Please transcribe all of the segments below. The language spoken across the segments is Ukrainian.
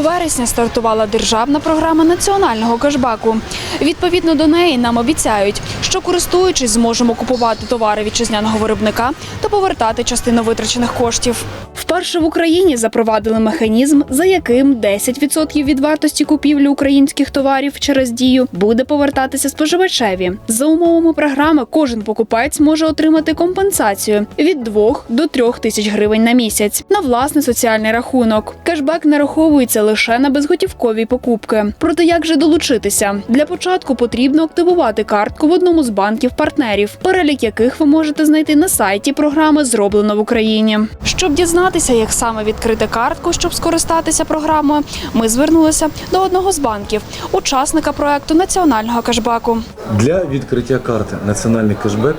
вересня стартувала державна програма національного кешбеку. Відповідно до неї нам обіцяють, що користуючись, зможемо купувати товари вітчизняного виробника та повертати частину витрачених коштів. Вперше в Україні запровадили механізм, за яким 10% від вартості купівлі українських товарів через дію буде повертатися споживачеві. За умовами програми кожен покупець може отримати компенсацію від 2 до 3 тисяч гривень на місяць на власний соціальний рахунок. Кешбек нараховується лише на безготівкові покупки. Проте як же долучитися? Для початку потрібно активувати картку в одному з банків партнерів, перелік яких ви можете знайти на сайті програми Зроблено в Україні. Щоб дізнатися, як саме відкрити картку, щоб скористатися програмою, ми звернулися до одного з банків, учасника проекту національного кешбеку. Для відкриття карти Національний кешбек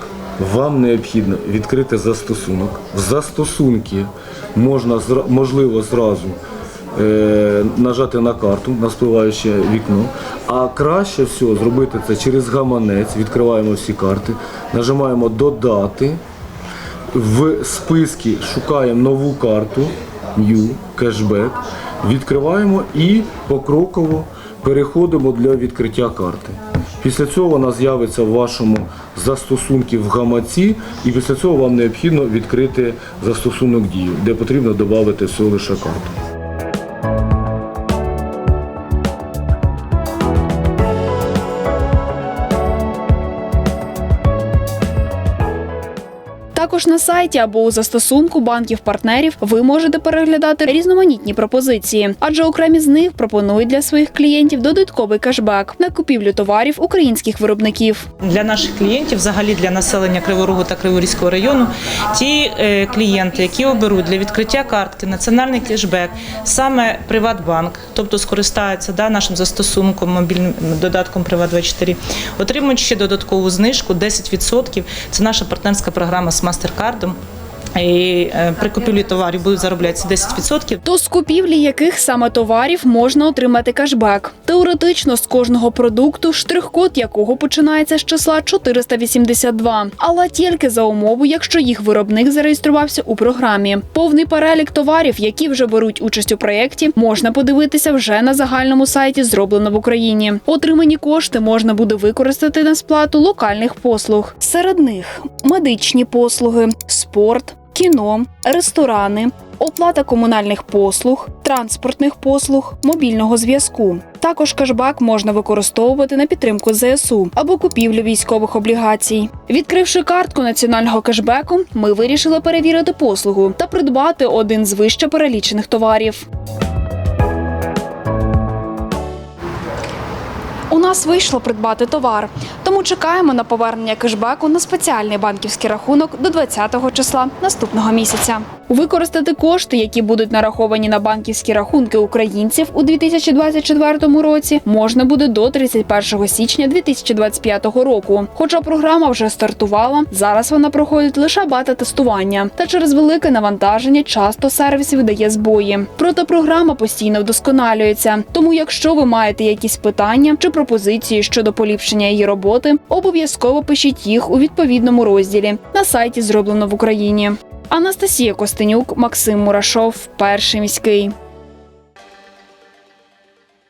вам необхідно відкрити застосунок. В застосунки можна можливо зразу нажати на карту, на спливаюче вікно. А краще всього зробити це через гаманець. Відкриваємо всі карти, нажимаємо Додати. В списку шукаємо нову карту New кешбек, відкриваємо і покроково переходимо для відкриття карти. Після цього вона з'явиться в вашому застосунку в гаманці, і після цього вам необхідно відкрити застосунок дію, де потрібно додати всього лише карту. Також на сайті або у застосунку банків-партнерів ви можете переглядати різноманітні пропозиції, адже окремі з них пропонують для своїх клієнтів додатковий кешбек на купівлю товарів українських виробників. Для наших клієнтів, взагалі для населення Криворогу та Криворізького району, ті е, клієнти, які оберуть для відкриття картки національний кешбек, саме Приватбанк, тобто скористаються да, нашим застосунком, мобільним додатком Приват24, отримують ще додаткову знижку 10%. Це наша партнерська програма з Мастеркардом. І е, при купівлі товарів будуть зароблятися 10%. То з купівлі яких саме товарів можна отримати кешбек. Теоретично з кожного продукту, штрих-код якого починається з числа 482, але тільки за умову, якщо їх виробник зареєструвався у програмі. Повний перелік товарів, які вже беруть участь у проєкті, можна подивитися вже на загальному сайті зроблено в Україні. Отримані кошти можна буде використати на сплату локальних послуг. Серед них медичні послуги, спорт, кіно, ресторани, оплата комунальних послуг, транспортних послуг, мобільного зв'язку. Також кешбак можна використовувати на підтримку ЗСУ або купівлю військових облігацій. Відкривши картку національного кешбеку, ми вирішили перевірити послугу та придбати один з вище перелічених товарів. У нас вийшло придбати товар, тому чекаємо на повернення кешбеку на спеціальний банківський рахунок до 20-го числа наступного місяця. Використати кошти, які будуть нараховані на банківські рахунки українців у 2024 році, можна буде до 31 січня 2025 року. Хоча програма вже стартувала, зараз вона проходить лише бета-тестування, та через велике навантаження часто сервіс видає збої. Проте програма постійно вдосконалюється. Тому, якщо ви маєте якісь питання чи пропозиції щодо поліпшення її роботи, обов'язково пишіть їх у відповідному розділі на сайті зроблено в Україні. Анастасія Костенюк, Максим Мурашов, перший міський.